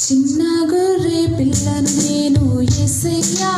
చిన్న గొర్రె పిల్లను నేను ఎసయ్యా